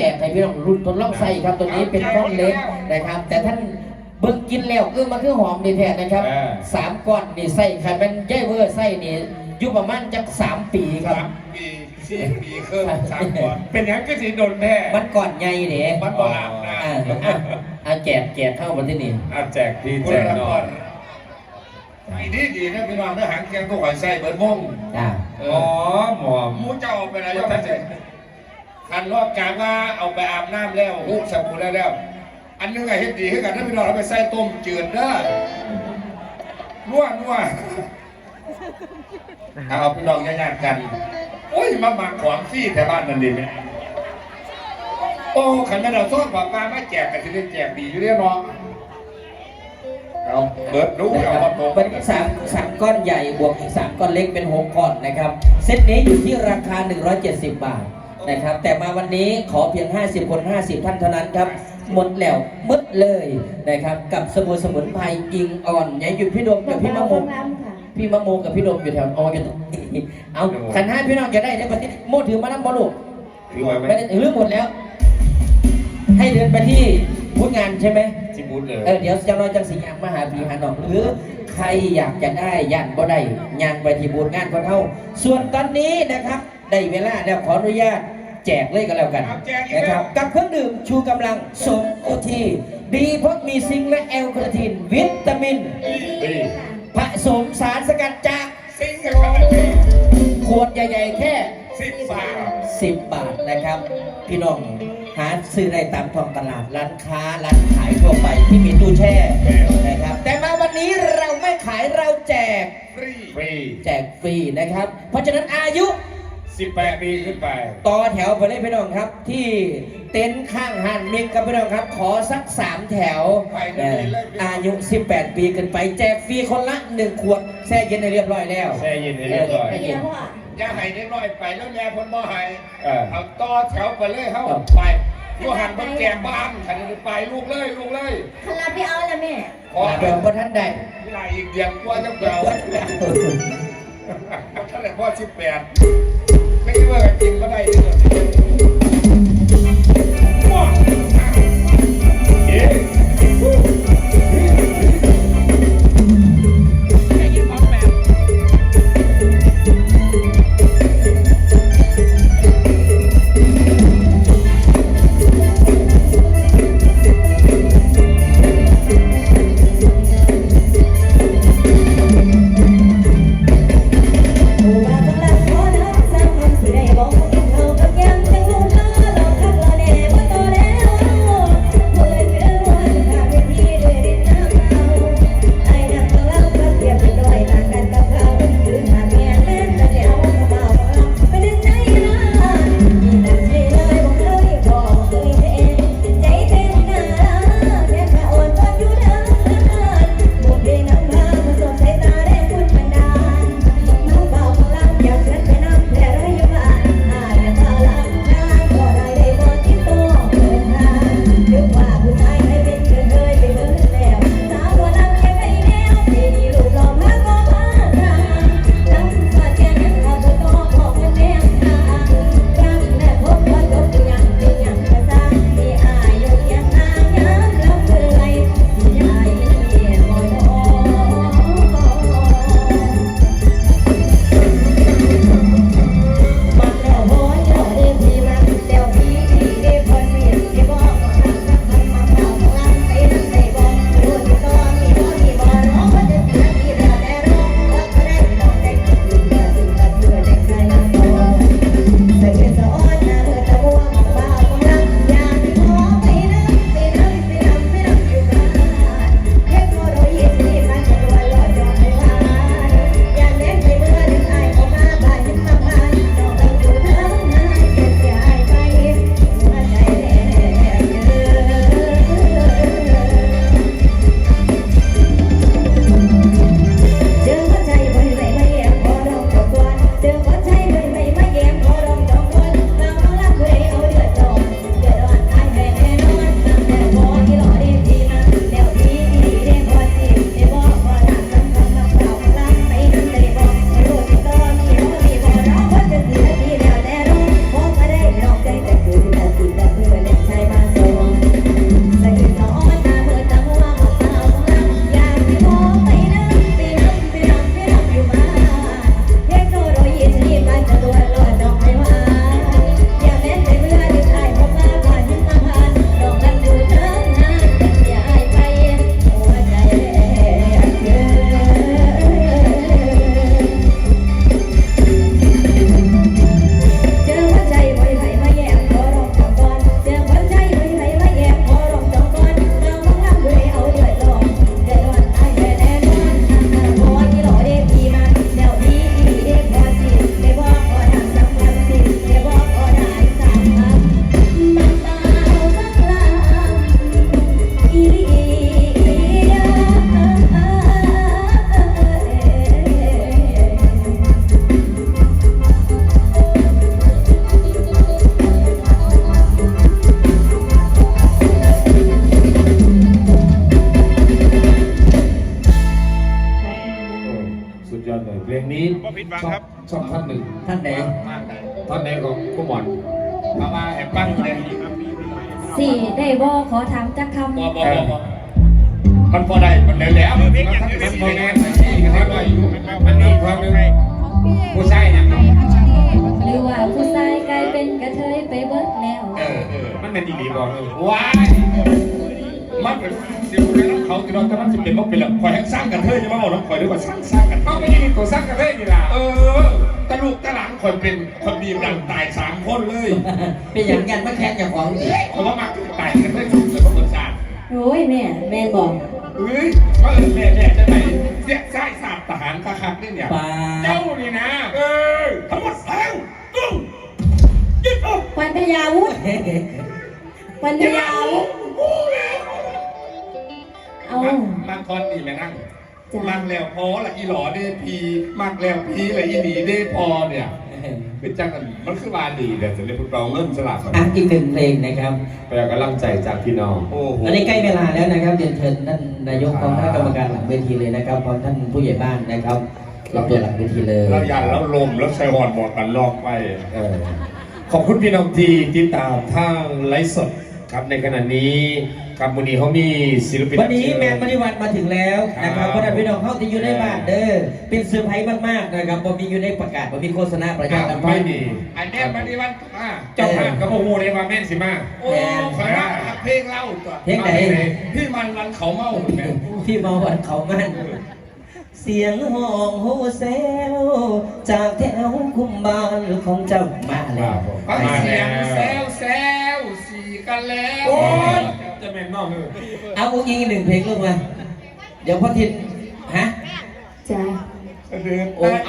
จกให้พี่น้องรุ่นทดลองใส่ครับตัวนี้เป็นก้อนเล็กนะครับ แต่ท่านเบิ่งกินแล้วเออมันคือหอมดีแท้นะครับเออ สามก้อนนี่ใส่ใครเป็นย่ายเวอร์ใส่นี่อยู่ประมาณจักสามปีครับ สามปีสี่ปีเครื่องสามก่อนเป็นหยังก็สีโดนแท้มันก่อนใหญ่เด้มันบ่อาบน้อ่าอะอะแจกแจกเข้ามาที่นี่อาแจกพี่ำแจกน้องอีดีดีนะพี่น้องนะหางแกงก็หอยไส้เบิร์ดมงจ้า เออ๋ออหมอม หมูเจ้าเอาไปไหนแล้วท่านเจ้ คันรอบกลางว่าเอาไปอาบน้ำแล้วหูสบู่แล้วแล้ว อันนึงไงเฮ็ดดีให้กันถ้าพี่น้องเอาไปใส่ต้มจืดเด้อนัวนัวเอาพี่น้องญาติๆกันโอ้ยมาหมักของฟรี่แต่บ้านนั่นดิแม่โอ้ขันแม่เราซ่อนปลาปลามาแจกกันจะได้แจกดีอยู่เรียเนาะเอาเบิร์ดรู้เอามาตรงวันนี้สามสามก้อนใหญ่บวกอีกสามก้อนเล็กเป็นหกก้อนนะครับ เซตนี้อยู่ที่ราคา 170 บาท นะครับ แต่มาวันนี้ขอเพียง 50 คน 50 ท่านเท่านั้นครับ หมดแล้วหมดเลยนะครับ กับสบู่สมุนไพรอิงอ่อนยายหยุดพี่ดมกับพี่มะมงพี่มะโมกับพี่ดมอยู่แถวอออยู่ตรงนี้เอาขันห้าพี่น้องจะได้ในประเทศโมถือมานั่งบอลูกถือไว้ไหมไม่ได้หรือหมดแล้ว ให้เดินไปที่พูดงานใช่ไหมที่บูธเลยเออเดี๋ยวจะน้อยจังสียางมาหาพี่หาน้องหรือใครอยากจะได้ย่านบ่ได้ยางไปที่บูธงานคนเท่า ส่วนตอนนี้นะครับ ได้เวลาแล้วขออนุญาตแจกเลยกันแล้วกันเอาแจกอีกแล้ว นะครับกับเครื่องดื่มชูกำลังสมโอทีดีเพราะมีซิงค์และแอลคาทิน วิตามินผสมสารสกัดจากซิงกับเขาเลยขวดใหญ่ ๆ แค่ สิบบาท10 บาทนะครับ พี่น้องหาซื้อได้ตามท้องตลาดร้านค้าร้านขายทั่วไปที่มีตู้แช่นะครับ แต่มาวันนี้เราไม่ขายเราแจก ฟรี ฟรี แจกฟรีนะครับ เพราะฉะนั้นอายุ 18ปีขึ้นไป ต่อแถวไปเลยพี่น้องครับ ที่เต็นท์ข้างหันมิกกับพี่น้องครับ ขอสักสามแถวเอ่ออายุ 18 ปีขึ้นไป แจกฟรีคนละ1ขวดแช่เย็นให้เรียบร้อยแล้ว แช่เย็นให้เรียบร้อยแช่เย็นอย่าให้เด็กน้อยไปแล้วแม่พ้นบ่ให้เออ เอาต่อแถวไปเลยเฮ้าครับไปยูหันบนแกมบ้านขันจะไปลูกเลยลูกเลยคาราไปเอาแล้วแม่ขอเดี๋ยวพระท่านได้ เวลาอีกเดือนกว่าจะเปล่า ท่านเลยพ่อสิบแปด ไม่คิดว่าจริงก็ได้ด้วย ปิดบังชอครับ ชอบท่านหนึ่งท่านไหนท่านไหนก็ผู้หมอนเอามาแห่ปั้งเลยสี่ได้บ่ขอถามจักคำบอบอบอมันพอได้มันแล้วแล้วมันพอแน่ที่กันได้มันมีความหนผู้ชายนี่ยหรือว่าผู้ชายกลายเป็นกระเทยไปเบิดแล้ว เออเออมันเป็นดีดีบอกเลยว้าย มันเป็นสิวเลยเขาที่เราแต่มันจะเป็นมันเป็นแบบคอยให้สร้างกันเทยจะมาบอกน้องคอยด้วยว่าสร้างสร้างกันเขาไม่ได้มีตัวสร้างกันเทยนี่ล่ะเออตะลูกตะหลังคนเป็นคนมีดังตายสามคนเลยเป็นอย่างกันมาแข่งอย่างของอีกคนว่ามาตายกันเทยถูกเลยเพราะคนชาติโอ้ยแม่แม่บอกเฮ้ยว่าเออแม่แม่จะไหนเสียสายสาบทหารคักๆนี่เนี่ยปลาเจ้านี่นะ เออทั้งหมดแล้วตุ้งยึดออกปัญญาวุฒิปัญญาวุฒิ เอามังกรดีไหมนั่งจ้ะ มังแล้วพอละอีหลอได้พีมังแล้วพีละอีหนีได้พอเนี่ยเป็นจังกันมันคือวาดีเดี๋ยวจะเรียกพวกเราเริ่มสลับกันอะอีกหนึ่งเพลงนะครับไปเอากำลังใจจากพี่น้อง โอ้โห อันนี้ใกล้เวลาแล้วนะครับเรียนเชิญท่านนายกพร้อมคณะกรรมการหลังเวทีเลยนะครับพร้อมท่านผู้ใหญ่บ้านนะครับรับตัวหลังเวทีเลยเราอยากแล้วลมแล้วใส่หอนบอกกันลอกไป เออขอบคุณพี่น้องที่ติดตามทางไลฟ์สด ครับในขณะนี้ครับวันนี้เขามีศิลปินวันนี้แมนมณีวันมาถึงแล้วนะครับครับเพราะฉะนั้นพี่น้องเข้าที่อยู่ในบ้านเด้อเป็นเซอร์ไพรส์มากๆนะครับบ่มีอยู่ในประกาศบ่มีโฆษณาประชาสัมพัไม่นธ์มีอันแม่มณีวันมาเจ้าภาพกับโอ้โหในมาแม่นสิมาโอ้แม่นขอรับเพลงเล่าตัวเพลงไหนพี่มันวันเขาเมาแม่นที่มาวันเขามันเสียงห้องโฮเซลจากแถวคุมบ้านของเจ้ามาแล้วฟังเสียงแซวแซวสี กันแล้วยจะแม่นนอกเลยเอาอุ้งอิงหนึ่งเพลงลูกมา เดี๋ยวพ่อทินฮะ จ้า เดินโอ้เอา